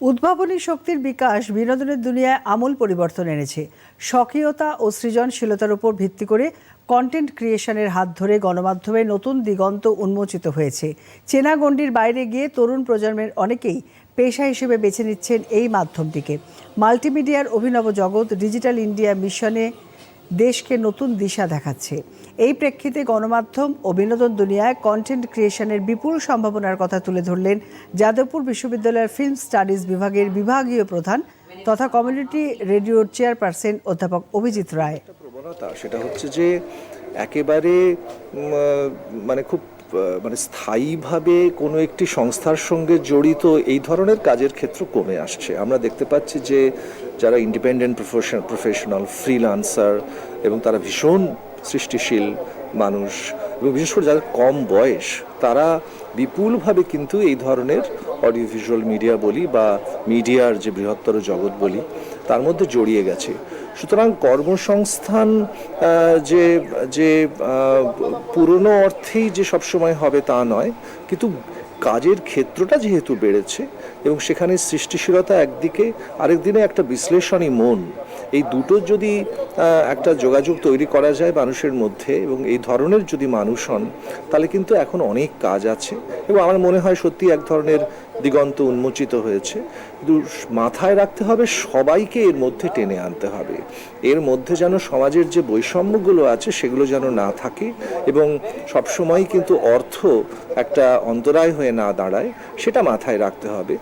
উদ্ভাবনী শক্তির বিকাশ বিনোদনের দুনিয়ায় আমূল পরিবর্তন এনেছে। স্বকীয়তা ও সৃজনশীলতার উপর ভিত্তি করে কন্টেন্ট ক্রিয়েশনের হাত ধরে গণমাধ্যমে নতুন দিগন্ত উন্মোচিত হয়েছে। চেনা গণ্ডির বাইরে গিয়ে তরুণ প্রজন্মের অনেকেই পেশা হিসেবে বেছে নিচ্ছেন এই মাধ্যমটিকে। মাল্টিমিডিয়ার অভিনব জগৎ, ডিজিটাল ইন্ডিয়া মিশনে দেশকে নতুন দিশা দেখাচ্ছে। এই প্রেক্ষিতে গণমাধ্যম ও বিনোদন দুনিয়ায় কন্টেন্ট ক্রিয়েশনের বিপুল সম্ভাবনার কথা তুলে ধরলেন যাদবপুর বিশ্ববিদ্যালয়ের ফিল্ম স্টাডিজ বিভাগের বিভাগীয় প্রধান তথা কমিউনিটি রেডিওর চেয়ারপারসন অধ্যাপক অভিজিৎ রায়। প্রবণতা, সেটা হচ্ছে যে একেবারে মানে খুব মানে স্থায়ীভাবে কোনো একটি সংস্থার সঙ্গে জড়িত এই ধরনের কাজের ক্ষেত্র কমে আসছে। আমরা দেখতে পাচ্ছি যে যারা ইন্ডিপেন্ডেন্ট প্রফেশন প্রফেশনাল ফ্রিলান্সার এবং তারা ভীষণ সৃষ্টিশীল মানুষ বিশেষ করে যাদের কম বয়স, তারা বিপুলভাবে কিন্তু এই ধরনের অডিও ভিজুয়াল মিডিয়া বলি বা মিডিয়ার যে বৃহত্তর জগৎ বলি, তার মধ্যে জড়িয়ে গেছে। সুতরাং কর্মসংস্থান যে যে পুরনো অর্থেই যে সবসময় হবে তা নয়, কিন্তু কাজের ক্ষেত্রটা যেহেতু বেড়েছে এবং সেখানে সৃষ্টিশীলতা একদিকে আরেকদিনে একটা বিশ্লেষণী মন। এই দুটো যদি একটা যোগাযোগ তৈরি করা যায় মানুষের মধ্যে এবং এই ধরনের যদি মানুষ হন, তাহলে কিন্তু এখন অনেক কাজ আছে এবং আমার মনে হয় সত্যি এক ধরনের দিগন্ত উন্মোচিত হয়েছে। মাথায় রাখতে হবে সবাইকে এর মধ্যে টেনে আনতে হবে। এর মধ্যে যেন সমাজের যে বৈষম্যগুলো আছে সেগুলো যেন না থাকে এবং সবসময় কিন্তু অর্থ একটা অন্তরায় হয়ে না দাঁড়ায়, সেটা মাথায় রাখতে হবে।